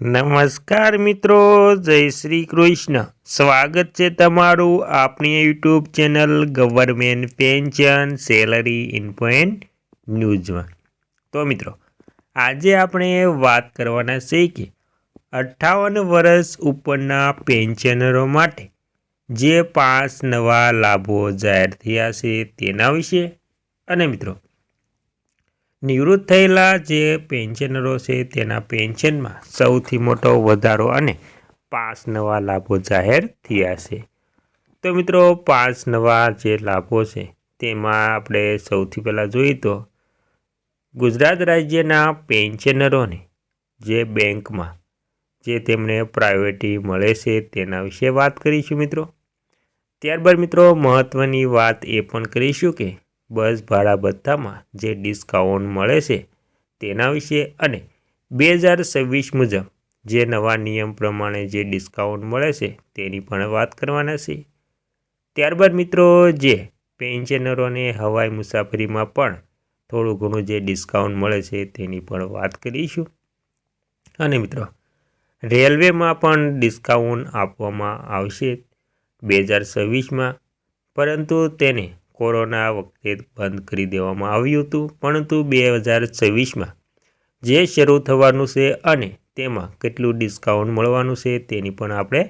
નમસ્કાર મિત્રો, જય શ્રી કૃષ્ણ. સ્વાગત છે તમારું આપણી YouTube channel government pension salary ઇન્ફોએન્ટ ન્યૂઝમાં. તો મિત્રો, આજે આપણે વાત કરવાના છે કે અઠ્ઠાવન વર્ષ ઉપરના પેન્શનરો માટે જે પાંચ નવા લાભો જાહેર થયા છે તેના વિશે. અને મિત્રો નિવૃત્ત થયેલા જે પેન્શનરો છે તેના પેન્શનમાં સૌથી મોટો વધારો અને પાંચ નવા લાભો જાહેર થયા છે. તો મિત્રો, પાંચ નવા જે લાભો છે તેમાં આપણે સૌથી પહેલાં જોઈએ તો ગુજરાત રાજ્યના પેન્શનરોને જે બેંકમાં જે તેમને પ્રાયોરિટી મળે છે તેના વિશે વાત કરીશું મિત્રો. ત્યારબાદ મિત્રો મહત્ત્વની વાત એ પણ કરીશું કે બસ ભાડા ભથ્થામાં જે ડિસ્કાઉન્ટ મળે છે તેના વિશે અને બે હજાર છવ્વીસ મુજબ જે નવા નિયમ પ્રમાણે જે ડિસ્કાઉન્ટ મળે છે તેની પણ વાત કરવાના છે. ત્યારબાદ મિત્રો, જે પેન્શનરોને હવાઈ મુસાફરીમાં પણ થોડું ઘણું જે ડિસ્કાઉન્ટ મળે છે તેની પણ વાત કરીશું. અને મિત્રો, રેલવેમાં પણ ડિસ્કાઉન્ટ આપવામાં આવશે બે હજાર છવ્વીસમાં, પરંતુ તેને કોરોના વખતે બંધ કરી દેવામાં આવ્યું હતું, પરંતુ બે હજાર છવ્વીસમાં જે શરૂ થવાનું છે અને તેમાં કેટલું ડિસ્કાઉન્ટ મળવાનું છે તેની પણ આપણે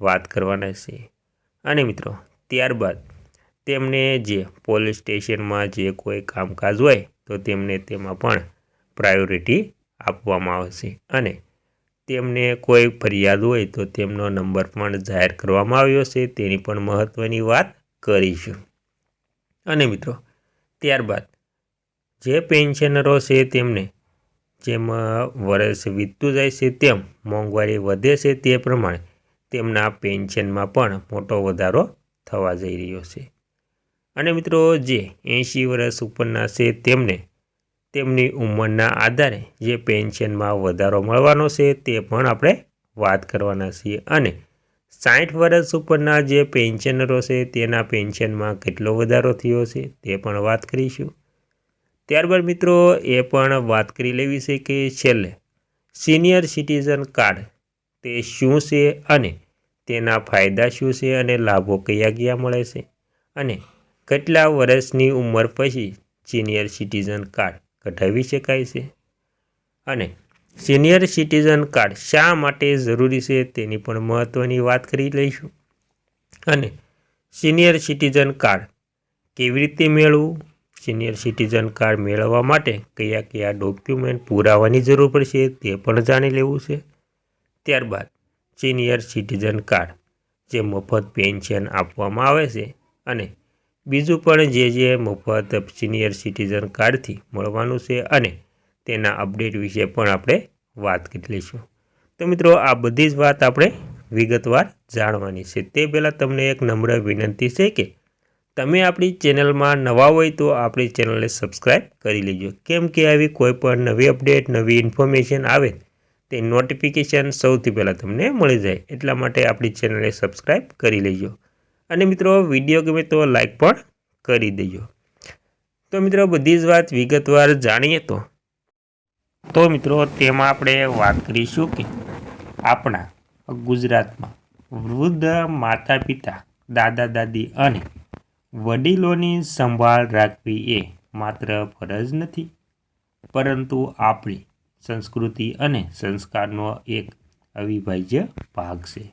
વાત કરવાના છે અને મિત્રો, ત્યારબાદ તેમને જે પોલીસ સ્ટેશનમાં જે કોઈ કામકાજ હોય, તો તેમને તેમાં પણ પ્રાયોરિટી આપવામાં આવશે. અને તેમને કોઈ ફરિયાદ હોય, તો તેમનો નંબર પણ જાહેર કરવામાં આવ્યો છે, તેની પણ મહત્ત્વની વાત કરીશું. અને મિત્રો, ત્યારબાદ જે પેન્શનરો છે તેમને, જેમ વર્ષ વીતતું જાય છે તેમ, મોંઘવારી વધે છે તે પ્રમાણે તેમના પેન્શનમાં પણ મોટો વધારો થવા જઈ રહ્યો છે. અને મિત્રો, જે એંશી વર્ષ ઉપરના છે તેમને, તેમની ઉંમરના આધારે જે પેન્શનમાં વધારો મળવાનો છે તે પણ આપણે વાત કરવાના છીએ. અને સાઠ વર્ષ ઉપરના જે પેન્શનરો છે, તેના પેન્શનમાં કેટલો વધારો થયો છે, તે પણ વાત કરીશું. ત્યારબાદ મિત્રો, એ પણ વાત કરી લેવી છે કે છેલ્લે સિનિયર સિટીઝન કાર્ડ તે શું છે અને તેના ફાયદા શું છે અને લાભો કયા કયા મળે છે અને કેટલા વર્ષની ઉંમર પછી સિનિયર સિટીઝન કાર્ડ કઢાવી શકાય છે અને સિનિયર સિટીઝન કાર્ડ શા માટે જરૂરી છે તેની પણ મહત્ત્વની વાત કરી લઈશું. અને સિનિયર સિટીઝન કાર્ડ કેવી રીતે મેળવવું? સિનિયર સિટીઝન કાર્ડ મેળવવા માટે કયા કયા ડોક્યુમેન્ટ પુરાવાની જરૂર પડશે તે પણ જાણી લેવું છે. ત્યારબાદ સિનિયર સિટીઝન કાર્ડ જે મફત પેન્શન આપવામાં આવે છે અને બીજું પણ જે જે મફત સિનિયર સિટીઝન કાર્ડથી મળવાનું છે અને તેના અપડેટ વિશે પણ આપણે વાત કરી લઈશું. તો મિત્રો, આ બધી જ વાત આપણે વિગતવાર જાણવાની છે. તે પહેલાં તમને એક નમ્ર વિનંતી છે કે તમે આપણી ચેનલમાં નવા હોય તો આપણી ચેનલને સબસ્ક્રાઈબ કરી લેજો. કેમ કે આવી કોઈ પણ નવી અપડેટ નવી ઇન્ફોર્મેશન આવે, તે નોટિફિકેશન સૌથી પહેલાં તમને મળી જાય. એટલા માટે આપણી ચેનલને સબસ્ક્રાઈબ કરી લેજો. અને મિત્રો વીડિયો ગમે તો લાઈક પણ કરી દેજો. તો મિત્રો, બધી જ વાત વિગતવાર જાણીએ તો તો મિત્રો, તેમાં આપણે વાત કરીશું કે આપણા ગુજરાતમાં વૃદ્ધ માતા પિતા દાદા, દાદી અને વડીલોની સંભાળ રાખવી એ માત્ર ફરજ નથી, પરંતુ આપણી સંસ્કૃતિ અને સંસ્કારનો એક અવિભાજ્ય ભાગ છે.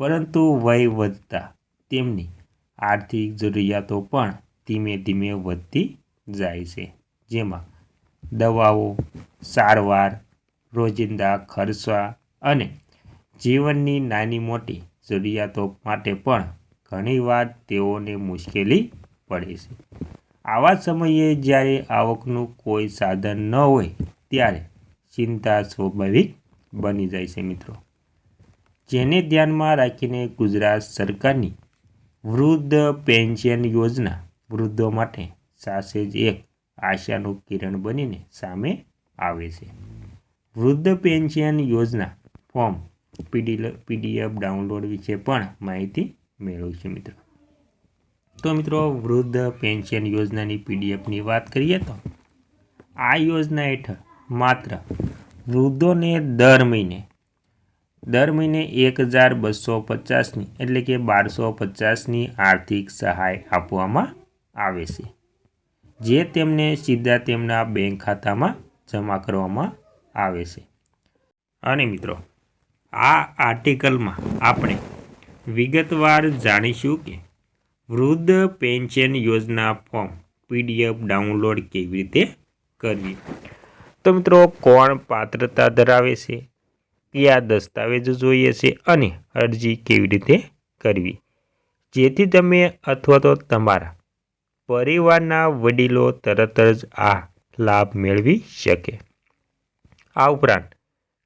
પરંતુ વય વધતા તેમની આર્થિક જરૂરિયાતો પણ ધીમે ધીમે વધતી જાય છે, જેમાં દવાઓ, સારવાર, રોજિંદા ખર્ચા અને જીવનની નાની મોટી જરૂરિયાતો માટે પણ ઘણીવાર તેઓને મુશ્કેલી પડે છે. આવા સમયે જ્યારે આવકનું કોઈ સાધન ન હોય, ત્યારે ચિંતા સ્વાભાવિક બની જાય છે મિત્રો. જેને ધ્યાનમાં રાખીને ગુજરાત સરકારની વૃદ્ધ પેન્શન યોજના વૃદ્ધો માટે સાસે જ એક આશાનું કિરણ બનીને સામે આવે છે. વૃદ્ધ પેન્શન યોજના ફોર્મ પીડી પીડીએફ ડાઉનલોડ વિશે પણ માહિતી મેળવશે મિત્રો. તો મિત્રો, વૃદ્ધ પેન્શન યોજનાની પીડીએફની વાત કરીએ તો આ યોજના હેઠળ માત્ર વૃદ્ધોને દર મહિને દર મહિને એક હજાર બસો પચાસની એટલે કે બારસો પચાસની આર્થિક સહાય આપવામાં આવે છે. જે તેમને સીધા તેમના બેંક ખાતામાં જમા કરવામાં આવે છે. અને મિત્રો, આ આર્ટિકલમાં આપણે વિગતવાર જાણીશું કે વૃદ્ધ પેન્શન યોજના ફોર્મ પીડીએફ ડાઉનલોડ કેવી રીતે કરવી? તો મિત્રો, કોણ પાત્રતા ધરાવે છે? કયા દસ્તાવેજો જોઈએ છે? અને અરજી કેવી રીતે કરવી? જેથી તમે અથવા તો તમારા પરિવારના વડીલો તરત જ આ લાભ મેળવી શકે. આ ઉપરાંત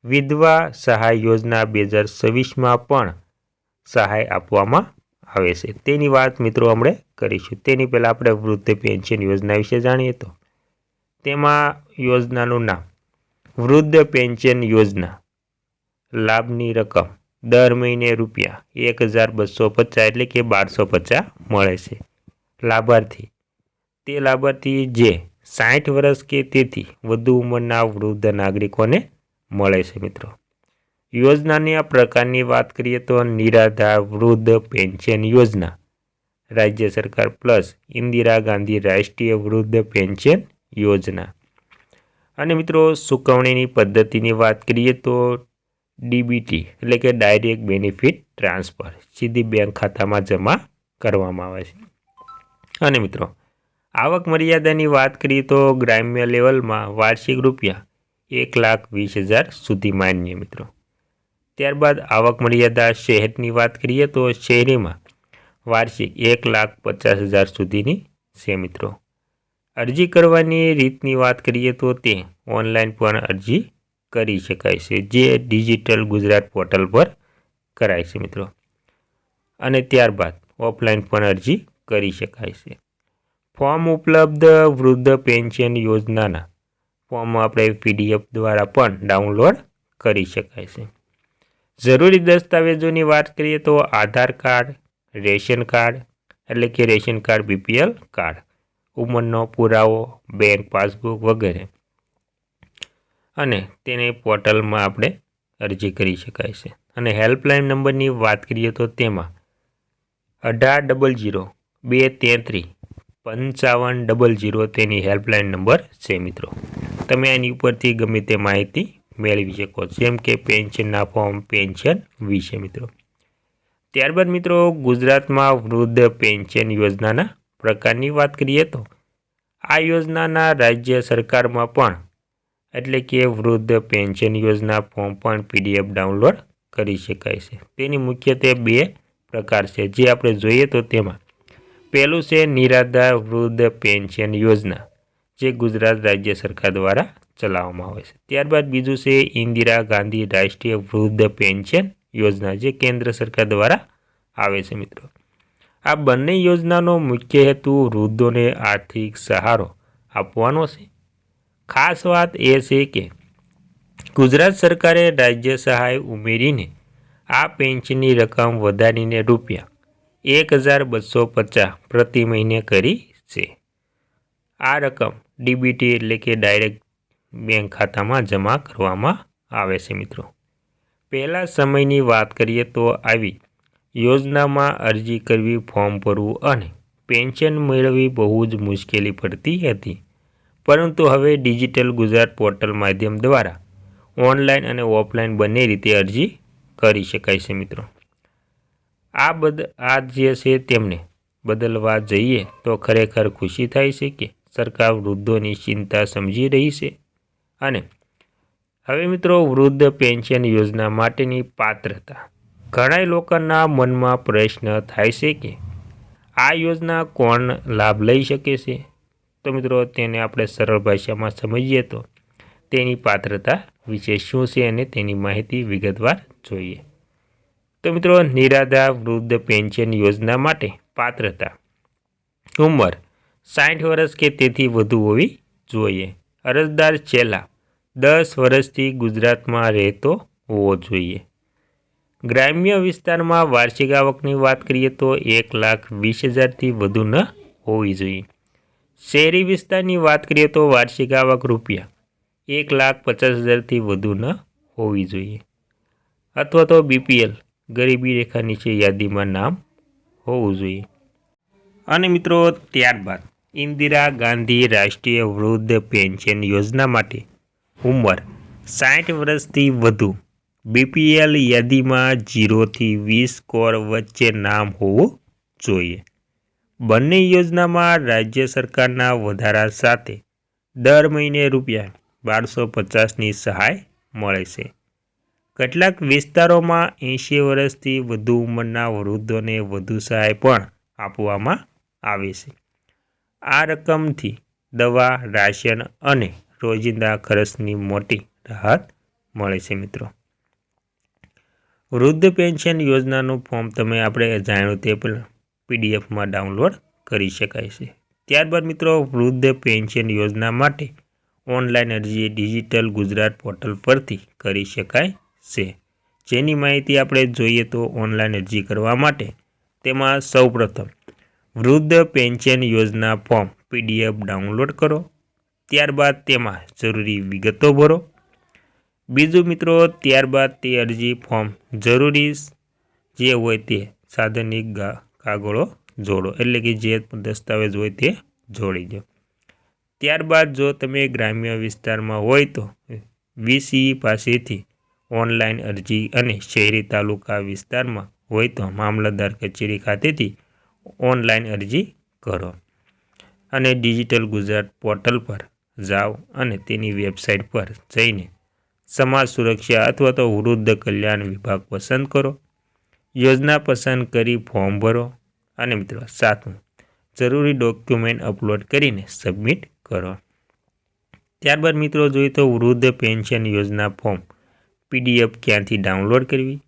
વિધવા સહાય યોજના બે હજાર છવ્વીસમાં પણ સહાય આપવામાં આવે છે. તેની વાત મિત્રો આપણે કરીશું. તેની પહેલાં આપણે વૃદ્ધ પેન્શન યોજના વિશે જાણીએ તો. તેમાં યોજનાનું નામ વૃદ્ધ પેન્શન યોજના. લાભની રકમ દર મહિને રૂપિયા એક હજાર બસો પચાસ એટલે કે બારસો પચાસ મળે છે. લાભાર્થી તે લાભાર્થી જે સાઠ વર્ષ કે તેથી વધુ ઉંમરના વૃદ્ધ નાગરિકોને મળે છે મિત્રો. યોજનાની આ પ્રકારની વાત કરીએ તો નિરાધાર વૃદ્ધ પેન્શન યોજના, રાજ્ય સરકાર પ્લસ ઇન્દિરા ગાંધી રાષ્ટ્રીય વૃદ્ધ પેન્શન યોજના. અને મિત્રો સુકવણીની પદ્ધતિની વાત કરીએ તો ડીબીટી એટલે કે ડાયરેક્ટ બેનિફિટ ટ્રાન્સફર સીધી બેંક ખાતામાં જમા કરવામાં આવે છે. અને મિત્રો આવક મર્યાદાની વાત કરીએ તો ગ્રામ્ય લેવલમાં વાર્ષિક રૂપિયા એક લાખ વીસ હજાર સુધી માન્ય મિત્રો. ત્યારબાદ આવક મર્યાદા શહેરની વાત કરીએ તો શહેરીમાં વાર્ષિક એક લાખ પચાસ હજાર સુધીની છે મિત્રો. અરજી કરવાની રીતની વાત કરીએ તો તે ઓનલાઈન પણ અરજી કરી શકાય છે, જે ડિજિટલ ગુજરાત પોર્ટલ પર કરાય છે મિત્રો. અને ત્યારબાદ ઓફલાઈન પણ અરજી કરી શકાય છે. ફોર્મ ઉપલબ્ધ વૃદ્ધ પેન્શન યોજનાના ફોર્મ આપણે પીડીએફ દ્વારા પણ ડાઉનલોડ કરી શકાય છે. જરૂરી દસ્તાવેજોની વાત કરીએ તો આધાર કાર્ડ, રેશન કાર્ડ એટલે કે રેશન કાર્ડ, બીપીએલ કાર્ડ, ઉંમરનો પુરાવો, બેંક પાસબુક વગેરે. અને તેને પોર્ટલમાં આપણે અરજી કરી શકાય છે. અને હેલ્પલાઇન નંબરની વાત કરીએ તો તેમાં અઢાર ડબલ જીરો બે તેત્રીસ પંચાવન ડબલ જીરો તેની હેલ્પલાઇન નંબર છે, મિત્રો. તમે એની ઉપરથી ગમે તે માહિતી મેળવી શકો, જેમ કે પેન્શનના ફોર્મ, પેન્શન વિશે, મિત્રો. ત્યારબાદ, મિત્રો, ગુજરાતમાં વૃદ્ધ પેન્શન યોજનાના પ્રકારની વાત કરીએ તો, આ યોજનાના રાજ્ય સરકારમાં પણ, એટલે કે વૃદ્ધ પેન્શન યોજના ફોર્મ પણ પીડીએફ ડાઉનલોડ કરી શકાય છે. તેની મુખ્યત્વે બે પ્રકાર છે. જે આપણે જોઈએ તો તેમાં પહેલું છે નિરાધાર વૃદ્ધ પેન્શન યોજના, જે ગુજરાત રાજ્ય સરકાર દ્વારા ચલાવવામાં આવે છે. ત્યારબાદ બીજું છે ઇન્દિરા ગાંધી રાષ્ટ્રીય વૃદ્ધ પેન્શન યોજના, જે કેન્દ્ર સરકાર દ્વારા આવે છે મિત્રો. આ બંને યોજનાનો મુખ્ય હેતુ વૃદ્ધોને આર્થિક સહારો આપવાનો છે. ખાસ વાત એ છે કે ગુજરાત સરકારે રાજ્ય સહાય ઉમેરીને આ પેન્શનની રકમ વધારીને રૂપિયા એક હજાર બસો પચાસ પ્રતિ મહિને કરી છે. આ રકમ ડીબીટી એટલે કે ડાયરેક્ટ બેંક ખાતામાં જમા કરવામાં આવે છે મિત્રો. પહેલાં સમયની વાત કરીએ તો આવી યોજનામાં અરજી કરવી, ફોર્મ ભરવું અને પેન્શન મેળવવી બહુ જ મુશ્કેલી પડતી હતી. પરંતુ હવે ડિજિટલ ગુજરાત પોર્ટલ માધ્યમ દ્વારા ઓનલાઈન અને ઓફલાઈન બંને રીતે અરજી કરી શકાય છે મિત્રો. આ બદ, આ જે છે તેમને બદલવા જઈએ તો ખરેખર ખુશી થાય છે કે સરકાર વૃદ્ધોની ચિંતા સમજી રહી છે? અને હવે મિત્રો વૃદ્ધ પેન્શન યોજના માટેની પાત્રતા. ઘણા લોકોના મનમાં પ્રશ્ન થાય છે કે આ યોજના કોણ લાભ લઈ શકે છે? તો મિત્રો તેને આપણે સરળ ભાષામાં સમજીએ તો તેની પાત્રતા વિશે શું છે અને તેની માહિતી વિગતવાર જોઈએ. તો મિત્રો નિરાધાર વૃદ્ધ પેન્શન યોજના માટે પાત્રતા. ઉંમર સાઠ વર્ષ કે તેથી વધુ હોવી જોઈએ. અરજદાર છેલ્લા દસ વર્ષથી ગુજરાતમાં રહેતો હોવો જોઈએ. ગ્રામ્ય વિસ્તારમાં વાર્ષિક આવકની વાત કરીએ તો એક લાખ વીસ હજારથી વધુ ન હોવી જોઈએ. શહેરી વિસ્તારની વાત કરીએ તો વાર્ષિક આવક રૂપિયા એક લાખ પચાસ હજારથી વધુ ન હોવી જોઈએ. અથવા તો બીપીએલ ગરીબી રેખા નીચે યાદીમાં નામ હોવું જોઈએ. અને મિત્રો, ત્યારબાદ ઇન્દિરા ગાંધી રાષ્ટ્રીય વૃદ્ધ પેન્શન યોજના માટે ઉંમર સાઠ વર્ષથી વધુ બીપીએલ યાદીમાં જીરોથી વીસ કોર વચ્ચે નામ હોવું જોઈએ. બંને યોજનામાં રાજ્ય સરકારના વધારા સાથે દર મહિને રૂપિયા બારસો પચાસની સહાય મળે છે. કેટલાક વિસ્તારોમાં એંશી વર્ષથી વધુ ઉંમરના વૃદ્ધોને વધુ સહાય પણ આપવામાં આવે છે. આ રકમથી દવા, રાશન અને રોજિંદા ખર્ચની મોટી રાહત મળે છે મિત્રો. વૃદ્ધ પેન્શન યોજનાનું ફોર્મ તમે આપણે જાણ્યું તે પણ પીડીએફમાં ડાઉનલોડ કરી શકાય છે. ત્યારબાદ મિત્રો, વૃદ્ધ પેન્શન યોજના માટે ઓનલાઈન અરજી ડિજિટલ ગુજરાત પોર્ટલ પરથી કરી શકાય છે. જેની માહિતી આપણે જોઈએ તો ઓનલાઈન અરજી કરવા માટે તેમાં સૌપ્રથમ વૃદ્ધ પેન્શન યોજના ફોર્મ પીડીએફ ડાઉનલોડ કરો. ત્યારબાદ તેમાં જરૂરી વિગતો ભરો. બીજું મિત્રો, ત્યારબાદ તે અરજી ફોર્મ જરૂરી જે હોય તે સાધનિક કાગળો જોડો, એટલે કે જે દસ્તાવેજ હોય તે જોડી દો. ત્યારબાદ જો તમે ગ્રામ્ય વિસ્તારમાં હોય તો વીસી પાસેથી ઓનલાઈન અરજી અને શહેરી તાલુકા વિસ્તારમાં હોય તો મામલતદાર કચેરી ખાતેથી ઓનલાઈન અરજી કરો. અને ડિજિટલ ગુજરાત પોર્ટલ પર જાઓ અને તેની વેબસાઇટ પર જઈને સમાજ સુરક્ષા અથવા તો વૃદ્ધ કલ્યાણ વિભાગ પસંદ કરો. યોજના પસંદ કરી ફોર્મ ભરો અને મિત્રો સાતમું જરૂરી ડોક્યુમેન્ટ અપલોડ કરીને સબમિટ કરો. ત્યારબાદ મિત્રો જોઈએ તો વૃદ્ધ પેન્શન યોજના ફોર્મ પીડીએફ ક્યાંથી ડાઉનલોડ કરવી?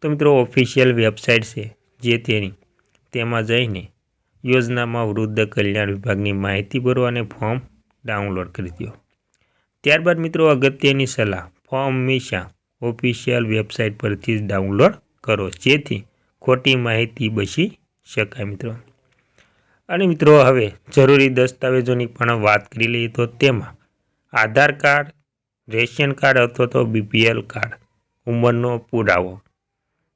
તો મિત્રો, ઓફિશિયલ વેબસાઇટ છે જે તેની, તેમાં જઈને યોજનામાં વૃદ્ધ કલ્યાણ વિભાગની માહિતી ભરો અને ફોર્મ ડાઉનલોડ કરી દો. ત્યારબાદ મિત્રો, અગત્યની સલાહ, ફોર્મ હંમેશા ઓફિશિયલ વેબસાઇટ પરથી જ ડાઉનલોડ કરો, જેથી ખોટી માહિતી બચી શકાય મિત્રો. અને મિત્રો, હવે જરૂરી દસ્તાવેજોની પણ વાત કરી લઈએ તો તેમાં આધાર કાર્ડ રેશન કાર્ડ અથવા તો બીપીએલ કાર્ડ. ઉંમરનો પુરાવો.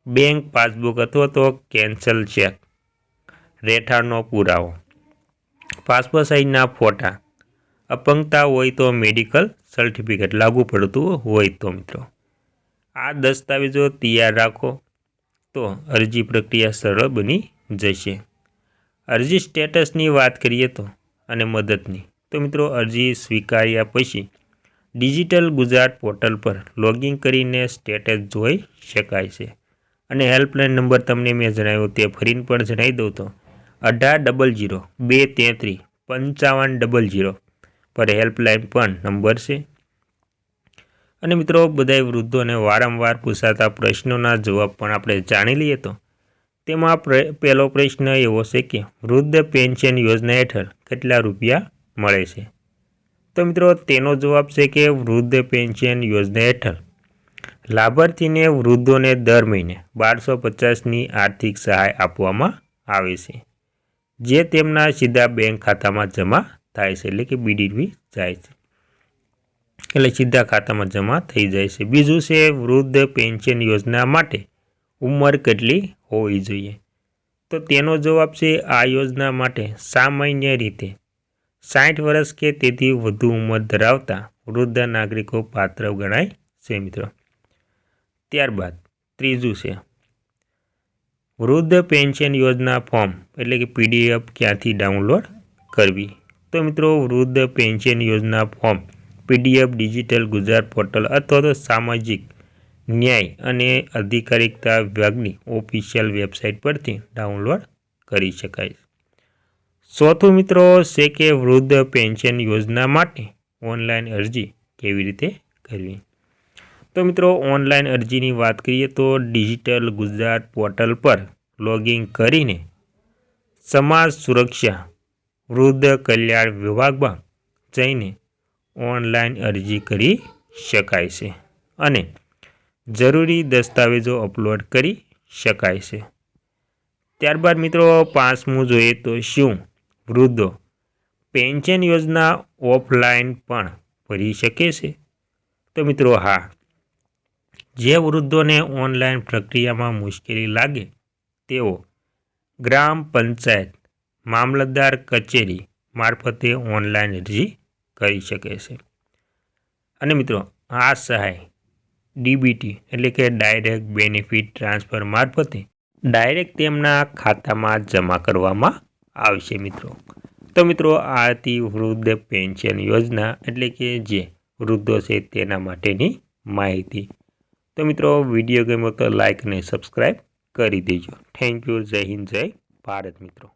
બેંક પાસબુક અથવા તો કેન્સલ ચેક. રહેઠાણનો પુરાવો. પાસપોર્ટ સાઇઝના ફોટા. અપંગતા હોય તો મેડિકલ સર્ટિફિકેટ લાગુ પડતું હોય તો મિત્રો. આ દસ્તાવેજો તૈયાર રાખો તો અરજી પ્રક્રિયા સરળ બની જશે. અરજી સ્ટેટસની વાત કરીએ તો અને મદદની. તો મિત્રો અરજી સ્વીકાર્યા પછી ડિજિટલ ગુજરાત પોર્ટલ પર લોગિન કરીને સ્ટેટસ જોઈ શકાય છે. અને હેલ્પલાઇન નંબર તમને મેં જણાવ્યો તે ફરીને પણ જણાવી દઉં તો. અઢાર ડબલ જીરો, બે તેત્રીસ પંચાવન ડબલ જીરો પર હેલ્પલાઇન પણ નંબર છે. અને મિત્રો બધા વૃદ્ધોને વારંવાર પૂછાતા પ્રશ્નોના જવાબ પણ આપણે જાણી લઈએ તો. તેમાં પહેલો પ્રશ્ન એવો છે કે, વૃદ્ધ પેન્શન યોજના હેઠળ કેટલા રૂપિયા મળે છે? તો મિત્રો તેનો જવાબ છે કે વૃદ્ધ પેન્શન યોજના હેઠળ. લાભાર્થીને વૃદ્ધોને દર મહિને બારસો પચાસની આર્થિક સહાય આપવામાં આવે છે, જે તેમના સીધા બેંક ખાતામાં જમા થાય છે, એટલે કે બીડીવી જાય છે. એટલે સીધા ખાતામાં જમા થઈ જાય છે. બીજું છે વૃદ્ધ પેન્શન યોજના માટે ઉંમર કેટલી હોવી જોઈએ? તો તેનો જવાબ છે આ યોજના માટે સામાન્ય રીતે સાઠ વર્ષ કે તેથી વધુ ઉંમર ધરાવતા વૃદ્ધ નાગરિકો પાત્ર ગણાય છે, મિત્રો. ત્યારબાદ ત્રીજું છે, વૃદ્ધ પેન્શન યોજના ફોર્મ એટલે કે પીડીએફ ક્યાંથી ડાઉનલોડ કરવી? તો મિત્રો, વૃદ્ધ પેન્શન યોજના form PDF, digital, Gujarat portal અથવા તો સામાજિક ન્યાય અને અધિકારિકતા વિભાગની ઓફિશિયલ વેબસાઇટ પરથી ડાઉનલોડ કરી શકાય ચોથું મિત્રો છે કે વૃદ્ધ પેન્શન યોજના માટે ઓનલાઈન અરજી કેવી રીતે કરવી? તો મિત્રો, ઓનલાઈન અરજીની વાત કરીએ તો ડિજિટલ ગુજરાત પોર્ટલ પર લોગિન કરીને સમાજ સુરક્ષા, વૃદ્ધ કલ્યાણ વિભાગમાં જઈને ઓનલાઈન અરજી કરી શકાય છે અને જરૂરી દસ્તાવેજો અપલોડ કરી શકાય છે. ત્યારબાદ મિત્રો, પાંચમું જોઈએ તો શું? વૃદ્ધો પેન્શન યોજના ઓફલાઈન પણ ભરી શકે છે. તો મિત્રો હા, જે વૃદ્ધોને ઓનલાઈન પ્રક્રિયામાં મુશ્કેલી લાગે, તેઓ ગ્રામ પંચાયત મામલતદાર કચેરી મારફતે ઓનલાઈન અરજી કરી શકે છે. અને મિત્રો, આ સહાય ડીબીટી એટલે કે ડાયરેક્ટ બેનિફિટ ટ્રાન્સફર મારફતે ડાયરેક્ટ તેમના ખાતામાં જમા કરવામાં આવશે મિત્રો. તો મિત્રો, આ હતી વૃદ્ધ પેન્શન યોજના એટલે કે જે વૃદ્ધો છે તેના માટેની માહિતી. તો મિત્રો, વીડિયો ગમ્યો તો લાઈક અને સબસ્ક્રાઈબ કરી દેજો. થેન્ક યુ જય હિન્દ, જય ભારત મિત્રો.